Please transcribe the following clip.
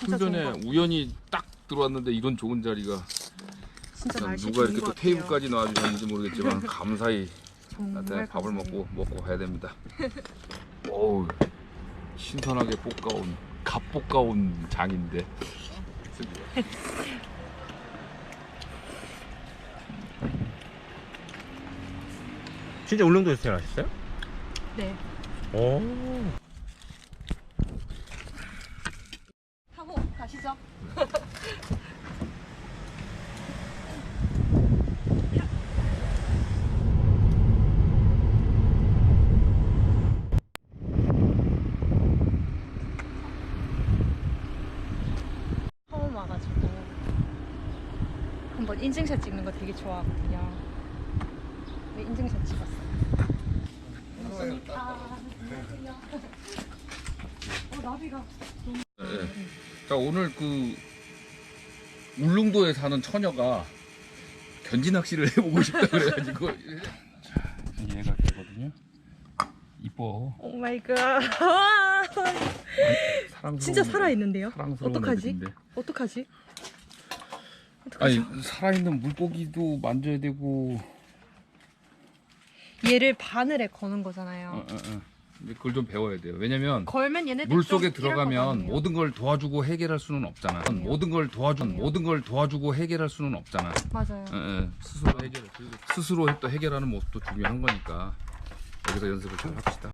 진짜 좋은 전에 거. 우연히 딱 들어왔는데 이런 좋은 자리가 진짜 참 날씨 누가 좋은 이렇게 것또 같아요. 테이블까지 놔주셨는지 모르겠지만 감사히 나한테 밥을 감사해요. 먹고 먹고 가야 됩니다. 어우 신선하게 볶아온 갓 볶아온 장인데. 진짜 울릉도에서 태어나셨어요? 네. 오. 가시죠. 처음 와가지고 한번 인증샷 찍는 거 되게 좋아하거든요. 네, 인증샷 찍었어요. 아, 안녕하세요. 어, 나비가 예. 자 오늘 그 울릉도에 사는 처녀가 견지 낚시를 해보고 싶다 그래가지고 얘가 되거든요. 이뻐. 오 마이 갓. 와, 사랑스러운 진짜 살아있는데요? 사랑스러운 어떡하지? 애들인데. 어떡하지? 아니 어떡하죠? 살아있는 물고기도 만져야 되고 얘를 바늘에 거는 거잖아요. 어, 어, 어. 근데 그걸 좀 배워야 돼요. 왜냐면 걸면 물좀 속에 들어가면. 모든 걸 도와주고 해결할 수는 없잖아. 아니에요. 모든 걸 도와주 아니에요. 모든 걸 도와주고 해결할 수는 없잖아. 맞아요. 예, 예. 스스로 해결 스스로 또 해결하는 모습도 중요한 거니까 여기서 연습을 잘 합시다.